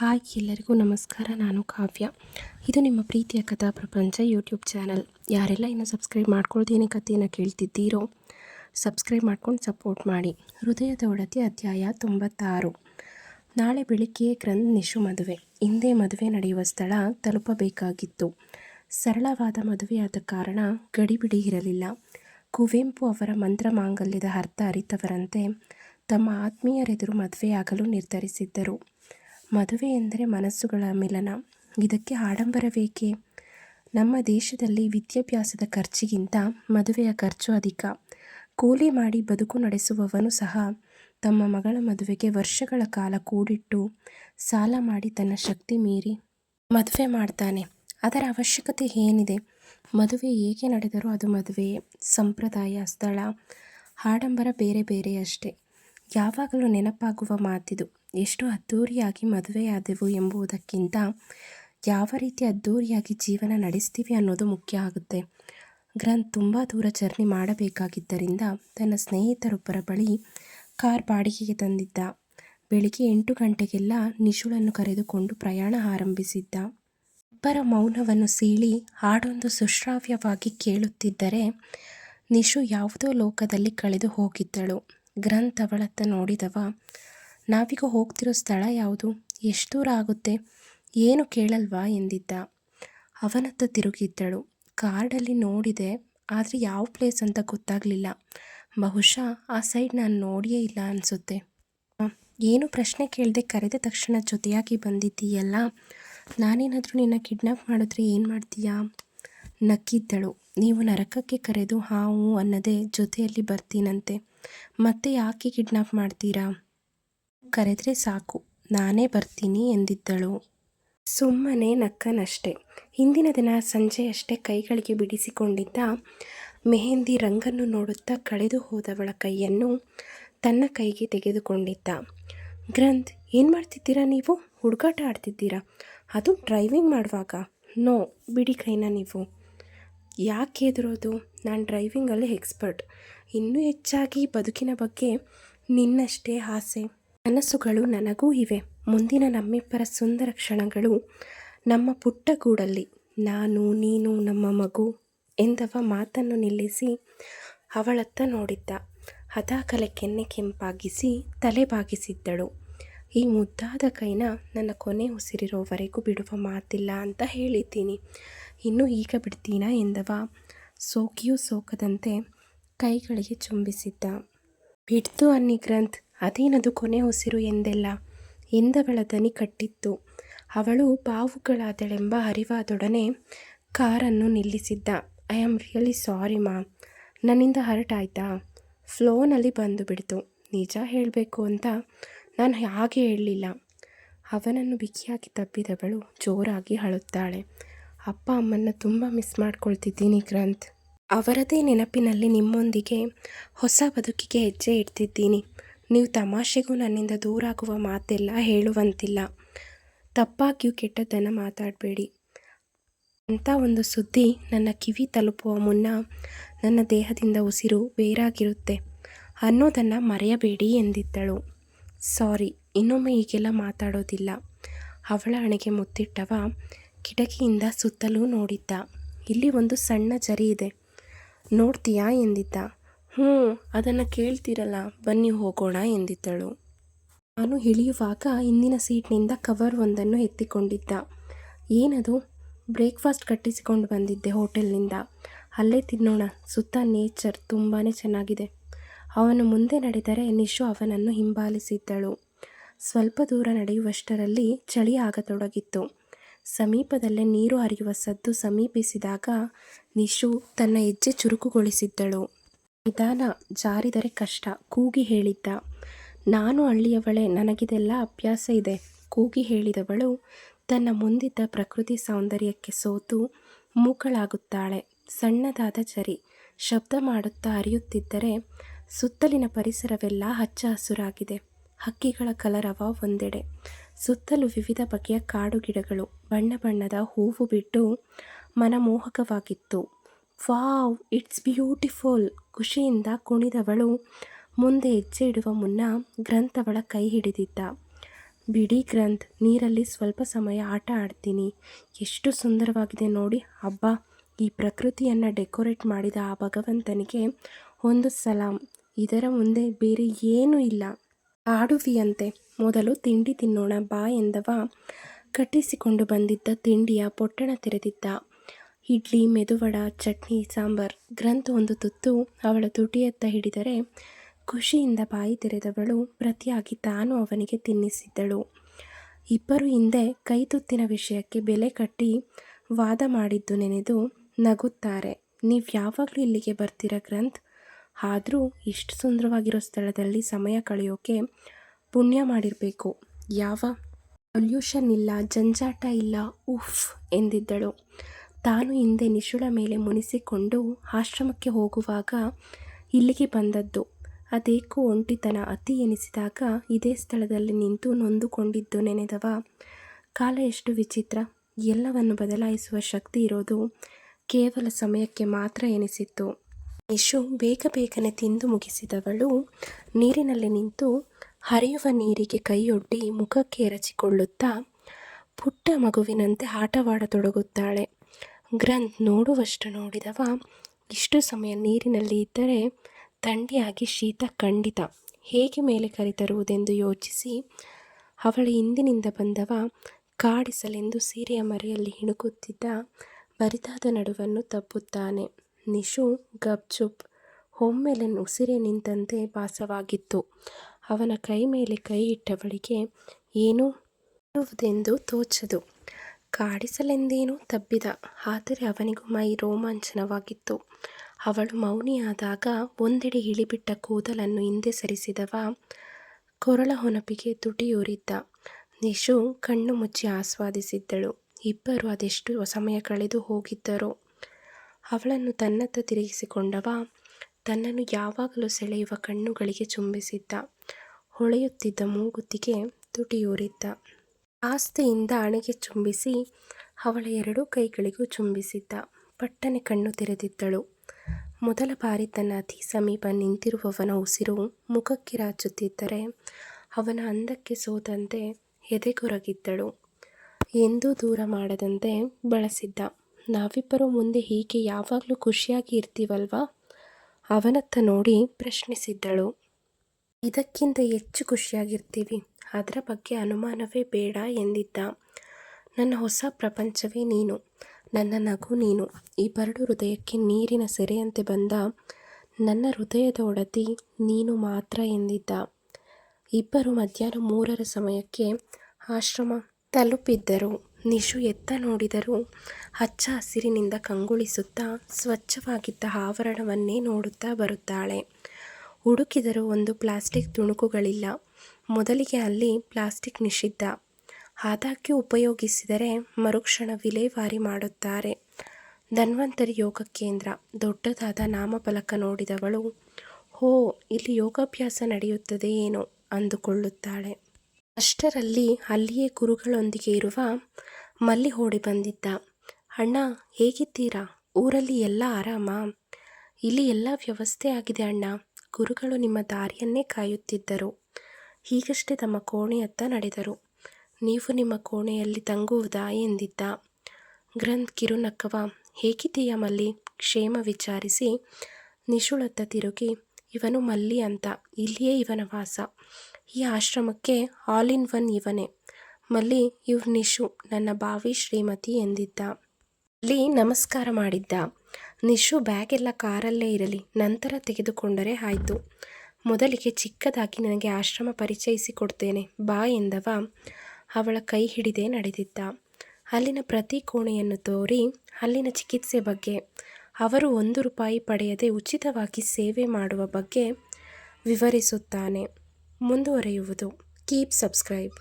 Hi, ಎಲ್ಲರಿಗೂ ನಮಸ್ಕಾರ. ನಾನು ಕಾವ್ಯ. ಇದು ನಿಮ್ಮ ಪ್ರೀತಿಯ ಕಥಾ ಪ್ರಪಂಚ ಯೂಟ್ಯೂಬ್ ಚಾನಲ್. ಯಾರೆಲ್ಲ ಇನ್ನೂ ಸಬ್ಸ್ಕ್ರೈಬ್ ಮಾಡ್ಕೊಳ್ತೀನಿ ಕಥೆಯನ್ನು ಕೇಳ್ತಿದ್ದೀರೋ, ಸಬ್ಸ್ಕ್ರೈಬ್ ಮಾಡ್ಕೊಂಡು ಸಪೋರ್ಟ್ ಮಾಡಿ. ಹೃದಯದ ಒಡತಿ ಅಧ್ಯಾಯ ತೊಂಬತ್ತಾರು. ನಾಳೆ ಬೆಳಿಗ್ಗೆ ಗ್ರಂಥ್ ನಿಶು ಮದುವೆ. ಹಿಂದೆ ಮದುವೆ ನಡೆಯುವ ಸ್ಥಳ ತಲುಪಬೇಕಾಗಿತ್ತು. ಸರಳವಾದ ಮದುವೆಯಾದ ಕಾರಣ ಗಡಿಬಿಡಿ ಇರಲಿಲ್ಲ. ಕುವೆಂಪು ಅವರ ಮಂತ್ರ ಮಾಂಗಲ್ಯದ ಅರ್ಥ ಅರಿತವರಂತೆ ತಮ್ಮ ಆತ್ಮೀಯರೆದುರು ಮದುವೆಯಾಗಲು ನಿರ್ಧರಿಸಿದ್ದರು. ಮದುವೆ ಎಂದರೆ ಮನಸ್ಸುಗಳ ಮಿಲನ. ಇದಕ್ಕೆ ಆಡಂಬರವೇಕೆ? ನಮ್ಮ ದೇಶದಲ್ಲಿ ವಿದ್ಯಾಭ್ಯಾಸದ ಖರ್ಚಿಗಿಂತ ಮದುವೆಯ ಖರ್ಚು ಅಧಿಕ. ಕೂಲಿ ಮಾಡಿ ಬದುಕು ನಡೆಸುವವನು ಸಹ ತಮ್ಮ ಮಗಳ ಮದುವೆಗೆ ವರ್ಷಗಳ ಕಾಲ ಕೂಡಿಟ್ಟು ಸಾಲ ಮಾಡಿ ತನ್ನ ಶಕ್ತಿ ಮೀರಿ ಮದುವೆ ಮಾಡ್ತಾನೆ. ಅದರ ಅವಶ್ಯಕತೆ ಏನಿದೆ? ಮದುವೆ ಹೇಗೆ ನಡೆದರೂ ಅದು ಮದುವೆ ಸಂಪ್ರದಾಯ, ಸ್ಥಳ, ಆಡಂಬರ ಬೇರೆ ಬೇರೆ ಅಷ್ಟೇ ಯಾವಾಗಲೂ ನೆನಪಾಗುವ ಮಾತಿದು. ಎಷ್ಟು ಅದ್ಧೂರಿಯಾಗಿ ಮದುವೆಯಾದೆವು ಎಂಬುದಕ್ಕಿಂತ ಯಾವ ರೀತಿ ಅದ್ಧೂರಿಯಾಗಿ ಜೀವನ ನಡೆಸ್ತೀವಿ ಅನ್ನೋದು ಮುಖ್ಯ ಆಗುತ್ತೆ. ಗ್ರಂಥ್ ತುಂಬ ದೂರ ಜರ್ನಿ ಮಾಡಬೇಕಾಗಿದ್ದರಿಂದ ತನ್ನ ಸ್ನೇಹಿತರೊಬ್ಬರ ಬಳಿ ಕಾರ್ ಬಾಡಿಗೆಗೆ ತಂದಿದ್ದ. ಬೆಳಿಗ್ಗೆ ಎಂಟು ಗಂಟೆಗೆಲ್ಲ ನಿಶುಳನ್ನು ಕರೆದುಕೊಂಡು ಪ್ರಯಾಣ ಆರಂಭಿಸಿದ್ದ. ಇಬ್ಬರ ಮೌನವನ್ನು ಸೀಳಿ ಹಾಡೊಂದು ಸುಶ್ರಾವ್ಯವಾಗಿ ಕೇಳುತ್ತಿದ್ದರೆ ನಿಶು ಯಾವುದೋ ಲೋಕದಲ್ಲಿ ಕಳೆದು ಹೋಗಿದ್ದಳು. ಗ್ರಂಥ್ ಅವಳತ್ತ ನೋಡಿದವ. ನಾವೀಗ ಹೋಗ್ತಿರೋ ಸ್ಥಳ ಯಾವುದು? ಎಷ್ಟು ದೂರ ಆಗುತ್ತೆ? ಏನು ಕೇಳಲ್ವಾ? ಎಂದಿದ್ದ. ಅವನತ್ತ ತಿರುಗಿದ್ದಳು. ಕಾರ್ಡಲ್ಲಿ ನೋಡಿದೆ, ಆದರೆ ಯಾವ ಪ್ಲೇಸ್ ಅಂತ ಗೊತ್ತಾಗಲಿಲ್ಲ. ಬಹುಶಃ ಆ ಸೈಡ್ ನಾನು ನೋಡಿಯೇ ಇಲ್ಲ ಅನಿಸುತ್ತೆ. ಏನು ಪ್ರಶ್ನೆ ಕೇಳದೆ ಕರೆದ ತಕ್ಷಣ ಜೊತೆಯಾಗಿ ಬಂದಿದ್ದೀಯಲ್ಲ? ನಾನೇನಾದರೂ ನಿನ್ನ ಕಿಡ್ನಾಪ್ ಮಾಡಿದ್ರೆ ಏನು ಮಾಡ್ತೀಯಾ? ನಕ್ಕಿದ್ದಳು. ನೀವು ನರಕಕ್ಕೆ ಕರೆದು ಹಾವು ಅನ್ನದೇ ಜೊತೆಯಲ್ಲಿ ಬರ್ತೀನಂತೆ. ಮತ್ತೆ ಯಾಕೆ ಕಿಡ್ನಾಪ್ ಮಾಡ್ತೀರಾ? ಕರೆದ್ರೆ ಸಾಕು, ನಾನೇ ಬರ್ತೀನಿ ಎಂದಿದ್ದಳು. ಸುಮ್ಮನೆ ನಕ್ಕನಷ್ಟೆ. ಹಿಂದಿನ ದಿನ ಸಂಜೆಯಷ್ಟೇ ಕೈಗಳಿಗೆ ಬಿಡಿಸಿಕೊಂಡಿದ್ದ ಮೆಹಂದಿ ರಂಗನ್ನು ನೋಡುತ್ತಾ ಕಳೆದು ಹೋದವಳ ಕೈಯನ್ನು ತನ್ನ ಕೈಗೆ ತೆಗೆದುಕೊಂಡಿದ್ದ. ಗ್ರಂಥ್, ಏನು ಮಾಡ್ತಿದ್ದೀರಾ ನೀವು? ಹುಡುಗಾಟ ಆಡ್ತಿದ್ದೀರಾ? ಅದು ಡ್ರೈವಿಂಗ್ ಮಾಡುವಾಗ? ನೋ ಬಿಡಿ ಕೈನ ನೀವು. ಯಾಕೆ ಹೆದರೋದು? ನಾನು ಡ್ರೈವಿಂಗಲ್ಲಿ ಎಕ್ಸ್ಪರ್ಟ್ ಇನ್ನೂ ಹೆಚ್ಚಾಗಿ ಬದುಕಿನ ಬಗ್ಗೆ ನಿನ್ನಷ್ಟೇ ಆಸೆ. ಕನಸುಗಳು ನನಗೂ ಇವೆ. ಮುಂದಿನ ನಮ್ಮಿಬ್ಬರ ಸುಂದರ ಕ್ಷಣಗಳು ನಮ್ಮ ಪುಟ್ಟ ಗೂಡಲ್ಲಿ. ನಾನು, ನೀನು, ನಮ್ಮ ಮಗು ಎಂದವ ಮಾತನ್ನು ನಿಲ್ಲಿಸಿ ಅವಳತ್ತ ನೋಡಿದ್ದ. ಹದಾಕಲೆ ಕೆನ್ನೆ ಕೆಂಪಾಗಿಸಿ ತಲೆ ಬಾಗಿಸಿದ್ದಳು. ಈ ಮುದ್ದಾದ ಕೈನ ನನ್ನ ಕೊನೆ ಉಸಿರಿರೋವರೆಗೂ ಬಿಡುವ ಮಾತಿಲ್ಲ ಅಂತ ಹೇಳಿದ್ದೀನಿ. ಇನ್ನು ಈಗ ಬಿಡ್ತೀನಾ ಎಂದವ. ಸೋಕಿಯೂ ಸೋಕದಂತೆ ಕೈಗಳಿಗೆ ಚುಂಬಿಸಿದ್ದ. ಬಿಡ್ತು ಅನ್ನಿ ಗ್ರಂಥ್ ಅದೇನದು ಕೊನೆ ಉಸಿರು ಎಂದೆಲ್ಲ? ಎಂದವಳ ದನಿ ಕಟ್ಟಿತ್ತು. ಅವಳು ಬಾವುಗಳಾದಳೆಂಬ ಅರಿವಾದೊಡನೆ ಕಾರನ್ನು ನಿಲ್ಲಿಸಿದ್ದ. ಐ ಆಮ್ ರಿಯಲಿ ಸಾರಿ, ಮಾ. ನನ್ನಿಂದ ಹರ್ಟ್ ಆಯಿತಾ ಫ್ಲೋನಲ್ಲಿ ಬಂದು ಬಿಡ್ತು. ನಿಜ ಹೇಳಬೇಕು ಅಂತ ನಾನು ಹಾಗೆ ಹೇಳಲಿಲ್ಲ. ಅವನನ್ನು ಬಿಗಿಯಾಗಿ ತಬ್ಬಿದವಳು ಜೋರಾಗಿ ಅಳುತ್ತಾಳೆ. ಅಪ್ಪ ಅಮ್ಮನ್ನ ತುಂಬ ಮಿಸ್ ಮಾಡ್ಕೊಳ್ತಿದ್ದೀನಿ ಗ್ರಂಥ್. ಅವರದೇ ನೆನಪಿನಲ್ಲಿ ನಿಮ್ಮೊಂದಿಗೆ ಹೊಸ ಬದುಕಿಗೆ ಹೆಜ್ಜೆ ಇಡ್ತಿದ್ದೀನಿ. ನೀವು ತಮಾಷೆಗೂ ನನ್ನಿಂದ ದೂರಾಗುವ ಮಾತೆಲ್ಲ ಹೇಳುವಂತಿಲ್ಲ. ತಪ್ಪಾಗಿಯೂ ಕೆಟ್ಟದ್ದನ್ನು ಮಾತಾಡಬೇಡಿ. ಅಂಥ ಒಂದು ಸುದ್ದಿ ನನ್ನ ಕಿವಿ ತಲುಪುವ ಮುನ್ನ ನನ್ನ ದೇಹದಿಂದ ಉಸಿರು ಬೇರಾಗಿರುತ್ತೆ. ಅನ್ನೋದನ್ನು ಮರೆಯಬೇಡಿ ಎಂದಿದ್ದಳು. ಸಾರಿ, ಇನ್ನೊಮ್ಮೆ ಹೀಗೆಲ್ಲ ಮಾತಾಡೋದಿಲ್ಲ. ಅವಳ ಹಣೆಗೆ ಮುತ್ತಿಟ್ಟವ ಕಿಟಕಿಯಿಂದ ಸುತ್ತಲೂ ನೋಡಿದ್ದ. ಇಲ್ಲಿ ಒಂದು ಸಣ್ಣ ಜರಿ ಇದೆ. ನೋಡ್ತೀಯಾ? ಎಂದಿದ್ದ. ಹ್ಞೂ, ಅದನ್ನು ಕೇಳ್ತಿರಲ್ಲ, ಬನ್ನಿ ಹೋಗೋಣ ಎಂದಿದ್ದಳು. ನಾನು ಇಳಿಯುವಾಗ ಹಿಂದಿನ ಸೀಟ್ನಿಂದ ಕವರ್ ಒಂದನ್ನು ಎತ್ತಿಕೊಂಡಿದ್ದ. ಏನದು? ಬ್ರೇಕ್ಫಾಸ್ಟ್ ಕಟ್ಟಿಸಿಕೊಂಡು ಬಂದಿದ್ದೆ ಹೋಟೆಲ್ನಿಂದ. ಅಲ್ಲೇ ತಿನ್ನೋಣ. ಸುತ್ತ ನೇಚರ್ ತುಂಬಾ ಚೆನ್ನಾಗಿದೆ. ಅವನು ಮುಂದೆ ನಡೆದರೆ ನಿಶು ಅವನನ್ನು ಹಿಂಬಾಲಿಸಿದ್ದಳು. ಸ್ವಲ್ಪ ದೂರ ನಡೆಯುವಷ್ಟರಲ್ಲಿ ಚಳಿ ಆಗತೊಡಗಿತ್ತು. ಸಮೀಪದಲ್ಲೇ ನೀರು ಹರಿಯುವ ಸದ್ದು ಸಮೀಪಿಸಿದಾಗ ನಿಶು ತನ್ನ ಹೆಜ್ಜೆ ಚುರುಕುಗೊಳಿಸಿದ್ದಳು. ನಿಧಾನ ಜಾರಿದರೆ ಕಷ್ಟ, ಕೂಗಿ ಹೇಳಿದ್ದ. ನಾನು ಹಳ್ಳಿಯವಳೆ ನನಗಿದೆಲ್ಲ ಅಭ್ಯಾಸ ಇದೆ, ಕೂಗಿ ಹೇಳಿದವಳು. ತನ್ನ ಮುಂದಿದ್ದ ಪ್ರಕೃತಿ ಸೌಂದರ್ಯಕ್ಕೆ ಸೋತು ಮೂಕಳಾಗುತ್ತಾಳೆ. ಸಣ್ಣದಾದ ಚರಿ ಶಬ್ದ ಮಾಡುತ್ತಾ ಹರಿಯುತ್ತಿದ್ದರೆ ಸುತ್ತಲಿನ ಪರಿಸರವೆಲ್ಲ ಹಚ್ಚ ಹಸುರಾಗಿದೆ. ಹಕ್ಕಿಗಳ ಕಲರವ ಒಂದೆಡೆ. ಸುತ್ತಲೂ ವಿವಿಧ ಬಗೆಯ ಕಾಡು ಗಿಡಗಳು, ಬಣ್ಣ ಬಣ್ಣದ ಹೂವು ಬಿಟ್ಟು ಮನಮೋಹಕವಾಗಿತ್ತು. Wow, it's beautiful! ಖುಷಿಯಿಂದ ಕುಣಿದವಳು ಮುಂದೆ ಹೆಜ್ಜೆ ಇಡುವ ಮುನ್ನ ಗ್ರಂಥವಳ ಕೈ ಹಿಡಿದಿದ್ದ. ಬಿಡಿ ಗ್ರಂಥ್, ನೀರಲ್ಲಿ ಸ್ವಲ್ಪ ಸಮಯ ಆಟ ಆಡ್ತೀನಿ. ಎಷ್ಟು ಸುಂದರವಾಗಿದೆ ನೋಡಿ. ಅಬ್ಬಾ, ಈ ಪ್ರಕೃತಿಯನ್ನು ಡೆಕೋರೇಟ್ ಮಾಡಿದ ಆ ಭಗವಂತನಿಗೆ ಒಂದು ಸಲಾಂ. ಇದರ ಮುಂದೆ ಬೇರೆ ಏನೂ ಇಲ್ಲ. ಆಡುವಿಯಂತೆ ಮೊದಲು ತಿಂಡಿ ತಿನ್ನೋಣ ಬಾ ಎಂದವ. ಕಟ್ಟಿಸಿಕೊಂಡು ಬಂದಿದ್ದ ತಿಂಡಿಯ ಪೊಟ್ಟಣ ತೆರೆದಿದ್ದ. ಇಡ್ಲಿ, ಮೆದುವಡ, ಚಟ್ನಿ, ಸಾಂಬಾರ್. ಗ್ರಂಥ್ ಒಂದು ತುತ್ತು ಅವಳ ತುಟಿಯತ್ತ ಹಿಡಿದರೆ ಖುಷಿಯಿಂದ ಬಾಯಿ ತೆರೆದವಳು ಪ್ರತಿಯಾಗಿ ತಾನು ಅವನಿಗೆ ತಿನ್ನಿಸಿದ್ದಳು. ಇಬ್ಬರು ಹಿಂದೆ ಕೈತುತ್ತಿನ ವಿಷಯಕ್ಕೆ ಬೆಲೆ ಕಟ್ಟಿ ವಾದ ಮಾಡಿದ್ದು ನೆನೆದು ನಗುತ್ತಾರೆ. ನೀವು ಯಾವಾಗಲೂ ಇಲ್ಲಿಗೆ ಬರ್ತೀರ ಗ್ರಂಥ್? ಆದರೂ ಇಷ್ಟು ಸುಂದರವಾಗಿರೋ ಸ್ಥಳದಲ್ಲಿ ಸಮಯ ಕಳೆಯೋಕೆ ಪುಣ್ಯ ಮಾಡಿರಬೇಕು. ಯಾವ ಪೊಲ್ಯೂಷನ್ ಇಲ್ಲ, ಜಂಜಾಟ ಇಲ್ಲ, ಉಫ್ ಎಂದಿದ್ದಳು. ತಾನು ಹಿಂದೆ ನಿಶುಳ ಮೇಲೆ ಮುನಿಸಿಕೊಂಡು ಆಶ್ರಮಕ್ಕೆ ಹೋಗುವಾಗ ಇಲ್ಲಿಗೆ ಬಂದದ್ದು. ಅದೇಕೋ ಒಂಟಿತನ ಅತಿ ಎನಿಸಿದಾಗ ಇದೇ ಸ್ಥಳದಲ್ಲಿ ನಿಂತು ನೊಂದುಕೊಂಡಿದ್ದು ನೆನೆದವ. ಕಾಲ ಎಷ್ಟು ವಿಚಿತ್ರ. ಎಲ್ಲವನ್ನು ಬದಲಾಯಿಸುವ ಶಕ್ತಿ ಇರೋದು ಕೇವಲ ಸಮಯಕ್ಕೆ ಮಾತ್ರ ಎನಿಸಿತ್ತು. ಯಶು ಬೇಗ ಬೇಗನೆ ತಿಂದು ಮುಗಿಸಿದವಳು. ನೀರಿನಲ್ಲಿ ನಿಂತು ಹರಿಯುವ ನೀರಿಗೆ ಕೈಯೊಡ್ಡಿ ಮುಖಕ್ಕೆ ಎರಚಿಕೊಳ್ಳುತ್ತಾ ಪುಟ್ಟ ಮಗುವಿನಂತೆ ಆಟವಾಡತೊಡಗುತ್ತಾಳೆ. ಗ್ರಂಥ್ ನೋಡುವಷ್ಟು ನೋಡಿದವ, ಇಷ್ಟು ಸಮಯ ನೀರಿನಲ್ಲಿ ಇದ್ದರೆ ಥಂಡಿಯಾಗಿ ಶೀತ ಖಂಡಿತ. ಹೇಗೆ ಮೇಲೆ ಕರೆತರುವುದೆಂದು ಯೋಚಿಸಿ ಅವಳ ಹಿಂದಿನಿಂದ ಬಂದವ, ಕಾಡಿಸಲೆಂದು ಸೀರೆಯ ಮರೆಯಲ್ಲಿ ಹಿಣುಕುತ್ತಿದ್ದ ಬರಿದಾದ ನಡುವನ್ನು ತಪ್ಪುತ್ತಾನೆ. ನಿಶು ಗಪ್ಚುಪ್ ಒಮ್ಮೆಲೆ ಉಸಿರೆ ನಿಂತಂತೆ ಭಾಸವಾಗಿತ್ತು. ಅವನ ಕೈ ಮೇಲೆ ಕೈ ಇಟ್ಟವಳಿಗೆ ಏನೂ ಏನೂದೆಂದು ತೋಚದು. ಕಾಡಿಸಲೆಂದೇನೋ ತಬ್ಬಿದ. ಆದರೆ ಅವನಿಗೂ ಮೈ ರೋಮಾಂಚನವಾಗಿತ್ತು. ಅವಳು ಮೌನಿಯಾದಾಗ ಒಂದೆಡೆ ಇಳಿಬಿಟ್ಟ ಕೂದಲನ್ನು ಹಿಂದೆ ಸರಿಸಿದವ ಕೊರಳ ಹೊನಪಿಗೆ ತುಟಿಯೂರಿದ್ದ. ನಿಶು ಕಣ್ಣು ಮುಚ್ಚಿ ಆಸ್ವಾದಿಸಿದ್ದಳು. ಇಬ್ಬರು ಅದೆಷ್ಟು ಸಮಯ ಕಳೆದು ಹೋಗಿದ್ದರೋ. ಅವಳನ್ನು ತನ್ನತ್ತ ತಿರುಗಿಸಿಕೊಂಡವ, ತನ್ನನ್ನು ಯಾವಾಗಲೂ ಸೆಳೆಯುವ ಕಣ್ಣುಗಳಿಗೆ ಚುಂಬಿಸಿದ್ದ, ಹೊಳೆಯುತ್ತಿದ್ದ ಮೂಗುತ್ತಿಗೆ ತುಟಿಯೂರಿದ್ದ. ಆಸ್ತೆಯಿಂದ ಅಣೆಗೆ ಚುಂಬಿಸಿ ಅವಳ ಎರಡೂ ಕೈಗಳಿಗೂ ಚುಂಬಿಸಿದ್ದ. ಪಟ್ಟನೆ ಕಣ್ಣು ತೆರೆದಿದ್ದಳು. ಮೊದಲ ಬಾರಿ ತನ್ನ ಅತಿ ಸಮೀಪ ನಿಂತಿರುವವನ ಉಸಿರು ಮುಖಕ್ಕೆ ರಾಚುತ್ತಿದ್ದರೆ ಅವನ ಅಂದಕ್ಕೆ ಸೋತಂತೆ ಎದೆಗೊರಗಿದ್ದಳು ಎಂದೂ ದೂರ ಮಾಡದಂತೆ ಬಳಸಿದ್ದ. ನಾವಿಬ್ಬರು ಮುಂದೆ ಹೀಗೆ ಯಾವಾಗಲೂ ಖುಷಿಯಾಗಿ ಇರ್ತೀವಲ್ವಾ? ಅವನತ್ತ ನೋಡಿ ಪ್ರಶ್ನಿಸಿದ್ದಳು. ಇದಕ್ಕಿಂತ ಹೆಚ್ಚು ಖುಷಿಯಾಗಿರ್ತೀವಿ. ಅದರ ಬಗ್ಗೆ ಅನುಮಾನವೇ ಬೇಡ ಎಂದಿದ್ದ. ನನ್ನ ಹೊಸ ಪ್ರಪಂಚವೇ ನೀನು. ನನ್ನ ನಗು ನೀನು. ಈ ಬರಡು ಹೃದಯಕ್ಕೆ ನೀರಿನ ಸೆರೆಯಂತೆ ಬಂದ ನನ್ನ ಹೃದಯದ ಒಡತಿ ನೀನು ಮಾತ್ರ ಎಂದಿದ್ದ. ಇಬ್ಬರು ಮಧ್ಯಾಹ್ನ ಮೂರರ ಸಮಯಕ್ಕೆ ಆಶ್ರಮ ತಲುಪಿದ್ದರು. ನಿಶು ಎತ್ತ ನೋಡಿದರೂ ಹಚ್ಚ ಹಸಿರಿನಿಂದ ಕಂಗೊಳಿಸುತ್ತಾ ಸ್ವಚ್ಛವಾಗಿದ್ದ ಆವರಣವನ್ನೇ ನೋಡುತ್ತಾ ಬರುತ್ತಾಳೆ. ಹುಡುಕಿದರೂ ಒಂದು ಪ್ಲಾಸ್ಟಿಕ್ ತುಣುಕುಗಳಿಲ್ಲ. ಮೊದಲಿಗೆ ಅಲ್ಲಿ ಪ್ಲಾಸ್ಟಿಕ್ ನಿಷಿದ್ಧ. ಆದಾಗ್ಯೂ ಉಪಯೋಗಿಸಿದರೆ ಮರುಕ್ಷಣ ವಿಲೇವಾರಿ ಮಾಡುತ್ತಾರೆ. ಧನ್ವಂತರಿ ಯೋಗ ಕೇಂದ್ರ ದೊಡ್ಡದಾದ ನಾಮಫಲಕ ನೋಡಿದವಳು, ಹೋ, ಇಲ್ಲಿ ಯೋಗಾಭ್ಯಾಸ ನಡೆಯುತ್ತದೆ ಏನೋ? ಅಂದುಕೊಳ್ಳುತ್ತಾಳೆ. ಅಷ್ಟರಲ್ಲಿ ಅಲ್ಲಿಯೇ ಗುರುಗಳೊಂದಿಗೆ ಇರುವ ಮಲ್ಲಿ ಓಡಿ ಬಂದಿದ್ದ. ಅಣ್ಣ, ಹೇಗಿದ್ದೀರಾ? ಊರಲ್ಲಿ ಎಲ್ಲ ಆರಾಮ? ಇಲ್ಲಿ ಎಲ್ಲ ವ್ಯವಸ್ಥೆ ಆಗಿದೆ ಅಣ್ಣ. ಗುರುಗಳು ನಿಮ್ಮ ದಾರಿಯನ್ನೇ ಕಾಯುತ್ತಿದ್ದರು. ಹೀಗಷ್ಟೇ ತಮ್ಮ ಕೋಣೆಯತ್ತ ನಡೆದರು. ನೀವು ನಿಮ್ಮ ಕೋಣೆಯಲ್ಲಿ ತಂಗುವುದಾ ಎಂದಿದ್ದ. ಗ್ರಂಥ್ ಕಿರುನಕ್ಕವ, ಹೇಗಿದ್ದೀಯ ಮಲ್ಲಿ? ಕ್ಷೇಮ ವಿಚಾರಿಸಿ, ನಿಶುಳತ್ತ ತಿರುಗಿ, ಇವನು ಮಲ್ಲಿ ಅಂತ, ಇಲ್ಲಿಯೇ ಇವನ ವಾಸ. ಈ ಆಶ್ರಮಕ್ಕೆ ಆಲ್ ಇನ್ ಒನ್ ಇವನೇ. ಮಲ್ಲಿ ಇವ್ ನಿಶು ನನ್ನ ಬಾವಿ ಶ್ರೀಮತಿ ಎಂದಿದ್ದ. ಅಲ್ಲಿ ನಮಸ್ಕಾರ ಮಾಡಿದ್ದ. ನಿಶು ಬ್ಯಾಗ್ ಎಲ್ಲ ಕಾರಲ್ಲೇ ಇರಲಿ, ನಂತರ ತೆಗೆದುಕೊಂಡರೆ ಆಯಿತು. ಮೊದಲಿಗೆ ಚಿಕ್ಕದಾಗಿ ನನಗೆ ಆಶ್ರಮ ಪರಿಚಯಿಸಿಕೊಡ್ತೇನೆ ಬಾ ಎಂದವ ಅವಳ ಕೈ ಹಿಡಿದೇ ನಡೆದಿದ್ದ. ಅಲ್ಲಿನ ಪ್ರತಿ ಕೋಣೆಯನ್ನು ತೋರಿ ಅಲ್ಲಿನ ಚಿಕಿತ್ಸೆ ಬಗ್ಗೆ, ಅವರು ಒಂದು ರೂಪಾಯಿ ಪಡೆಯದೆ ಉಚಿತವಾಗಿ ಸೇವೆ ಮಾಡುವ ಬಗ್ಗೆ ವಿವರಿಸುತ್ತಾನೆ. ಮುಂದುವರೆಯುವುದು ಕೀಪ್ ಸಬ್ಸ್ಕ್ರೈಬ್